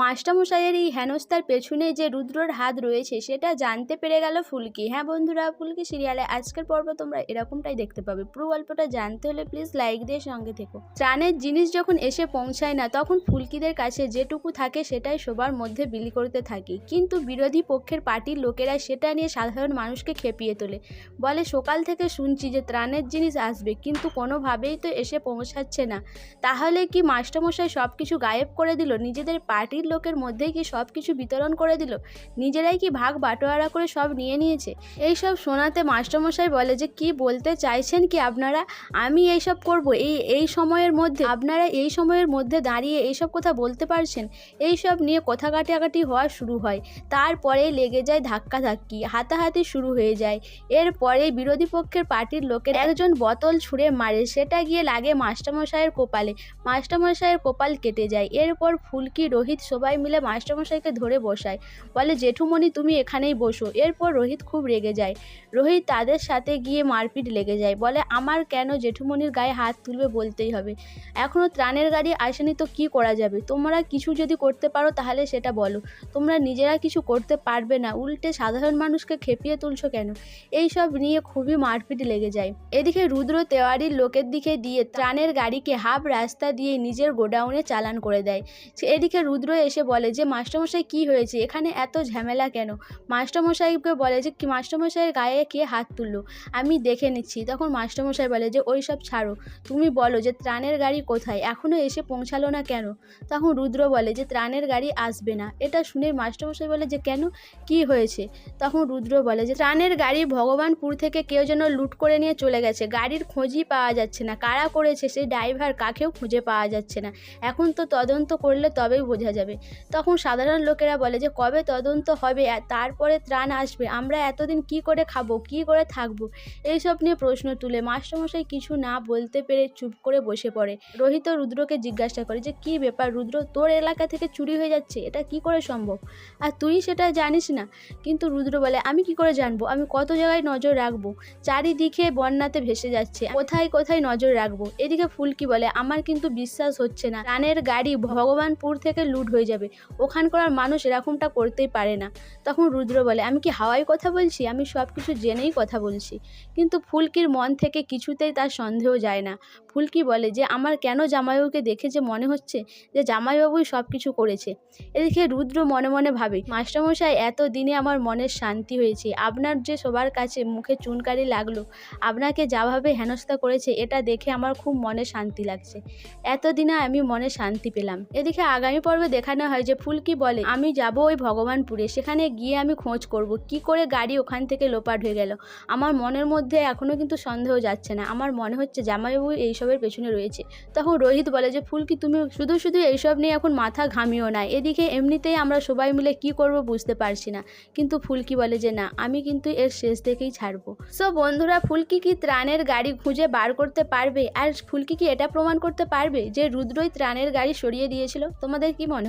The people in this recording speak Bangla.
মাস্টারমশাইয়ের এই হেনস্থার পেছনে যে রুদ্রর হাত রয়েছে, সেটা জানতে পেরে গেল ফুলকি। হ্যাঁ বন্ধুরা, ফুলকি সিরিয়ালে আজকের পর্ব তোমরা এরকমটাই দেখতে পাবে। পুরো গল্পটা জানতে হলে প্লিজ লাইক দিয়ে সঙ্গে থেকো। ত্রাণের জিনিস যখন এসে পৌঁছায় না, তখন ফুলকিদের কাছে যেটুকু থাকে সেটাই সবার মধ্যে বিলি করতে থাকে। কিন্তু বিরোধী পক্ষের পার্টির লোকেরা সেটা নিয়ে সাধারণ মানুষকে খেপিয়ে তোলে। বলে, সকাল থেকে শুনছি যে ত্রাণের জিনিস আসবে, কিন্তু কোনোভাবেই তো এসে পৌঁছাচ্ছে না। তাহলে কি মাস্টারমশাই সব কিছু গায়েব করে দিল? নিজেদের পার্টির লোকের মধ্যেই কি সব কিছু বিতরণ করে দিল? নিজেরাই কি ভাগ বাটোয়ারা করে সব নিয়ে নিয়েছে? এই সব শোনাতে মাস্টারমশাই বলে যে, কি বলতে চাইছেন কি আপনারা? আমি এইসব করব। এই এই সময়ের মধ্যে, আপনারা এই সময়ের মধ্যে দাঁড়িয়ে এইসব কথা বলতে পারছেন? এই সব নিয়ে কথা কাটাকাটি হওয়া শুরু হয়। তারপরে লেগে যায় ধাক্কাধাক্কি, হাতাহাতি শুরু হয়ে যায়। এরপরে বিরোধী পক্ষের পার্টির লোকের একজন বোতল ছুঁড়ে মারে, সেটা গিয়ে লাগে মাস্টারমশাইয়ের কপালে। মাস্টারমশাইয়ের কপাল কেটে যায়। এরপর ফুলকি, রোহিত সবাই মিলে মাস্টারমশাইকে ধরে বসায়। বলে, জেঠুমণি, তুমি এখানেই বসো। এরপর রোহিত খুব রেগে যায়। রোহিত তাদের সাথে গিয়ে মারপিট লেগে যায়। বলে, আমার কেন জেঠুমণির গায়ে হাত তুলবে বলতেই হবে। এখনও ত্রাণের গাড়ি আসেনি তো কি করা যাবে? তোমরা কিছু যদি করতে পারো তাহলে সেটা বলো। তোমরা নিজেরা কিছু করতে পারবে না। উল্টে সাধারণ মানুষকে খেপিয়ে তুলছো কেন? এই সব নিয়ে খুবই মারপিট লেগে যায়। এদিকে রুদ্র তেওয়ারির লোকের দিকে দিয়ে ত্রাণের গাড়িকে হাফ রাস্তা দিয়ে নিজের গোডাউনে চালান করে দেয়। এদিকে রুদ্র এসে বলে যে, মাস্টারমশাই, কি হয়েছে? এখানে এত ঝামেলা কেন? মাস্টারমশাইকে বলে যে মাস্টারমশাইয়ের গায়ে কে হাত তুললো? আমি দেখে নিচ্ছি। তখন মাস্টারমশাই বলে যে, ওই সব ছাড়ো। তুমি বলো যে, ত্রাণের গাড়ি কোথায়? এখনও এসে পৌঁছালো না কেন? তখন রুদ্র বলে যে, ত্রাণের গাড়ি আসবে না। এটা শুনে মাস্টারমশাই বলে যে, কেন? কি হয়েছে? তখন রুদ্র বলে যে, ত্রাণের গাড়ি ভগবানপুর থেকে কেউ যেন লুট করে নিয়ে চলে গেছে। গাড়ির খোঁজই পাওয়া যাচ্ছে না। কারা করেছে সেই ড্রাইভার কাকেও খুঁজে পাওয়া যাচ্ছে না। এখন তো তদন্ত করলে তবেই বোঝা যাবে। তখন সাধারণ লোকেরা বলে যে, কবে তদন্ত হবে? তারপরে ত্রাণ আসবে। আমরা এতদিন কি করে খাব? কি করে থাকব? এইসব নিয়ে প্রশ্ন তুলে মাস্টারমশাই কিছু না বলতে পেরে চুপ করে বসে পড়ে। রোহিত রুদ্রকে জিজ্ঞাসা করে যে, কী ব্যাপার রুদ্র? তোর এলাকা থেকে চুরি হয়ে যাচ্ছে? এটা কি করে সম্ভব? আর তুই সেটা জানিস না? কিন্তু রুদ্র বলে, আমি কি করে জানব? আমি কত জায়গায় নজর রাখব? চারিদিকে বন্যাতে ভেসে যাচ্ছে। কোথায় কোথায় নজর রাখব? এদিকে ফুলকি বলে, আমার কিন্তু বিশ্বাস হচ্ছে না। রানের গাড়ি ভগবানপুর থেকে লুট হয়ে যাবে। ওখানকার মানুষ এরকমটা করতেই পারে না। তখন রুদ্র বলে, আমি কি হাওয়ায় কথা বলছি? আমি সব কিছু জেনেই কথা বলছি। কিন্তু ফুলকির মন থেকে কিছুতেই তার সন্দেহ যায় না। ফুলকি বলে, যে আমার কেন জামাইবাবুকে দেখে যে মনে হচ্ছে যে জামাইবাবুই সব কিছু করেছে? এদিকে রুদ্র মনে মনে ভাবে, মাস্টারমশাই এত দিনে আমার মনের শান্তি হয়েছে। আপনার যে সবার কাছে মুখে চুনকারি লাগল, আপনাকে যাভাবে হেনস্থা করেছে, এটা দেখে আমার খুব মনে শান্তি লাগছে। এতদিনে আমি মনে শান্তি পেলাম। এদিকে আগামী পর্বে দেখানো হয় যে ফুলকি বলে? আমি যাব ওই ভগবানপুরে। সেখানে গিয়ে আমি খোঁজ করব। কি করে গাড়ি ওখান থেকে লোপাট হয়ে গেল? আমার মনের মধ্যে এখনও কিন্তু সন্দেহ যাচ্ছে না। আমার মনে হচ্ছে জামাইবাবু এইসবের পেছনে রয়েছে। তখন রোহিত বলে যে ফুলকি তুমি শুধু শুধু এইসব নিয়ে এখন মাথা ঘামিও না? এদিকে এমনিতেই আমরা সবাই মিলে কি করব বুঝতে পারছি না। কিন্তু ফুলকি বলে যে, না, আমি কিন্তু এর শেষ দেখেই ছাড়বো। সো বন্ধুরা ফুলকি কি ত্রাণের গাড়ি খুঁজে বার করতে পারবে? আর ফুলকি কি এটা প্রমাণ করতে পারবে যে রুদ্রই ত্রাণের গাড়ি সরিয়ে দিয়েছিল? তোমাদের কি মনে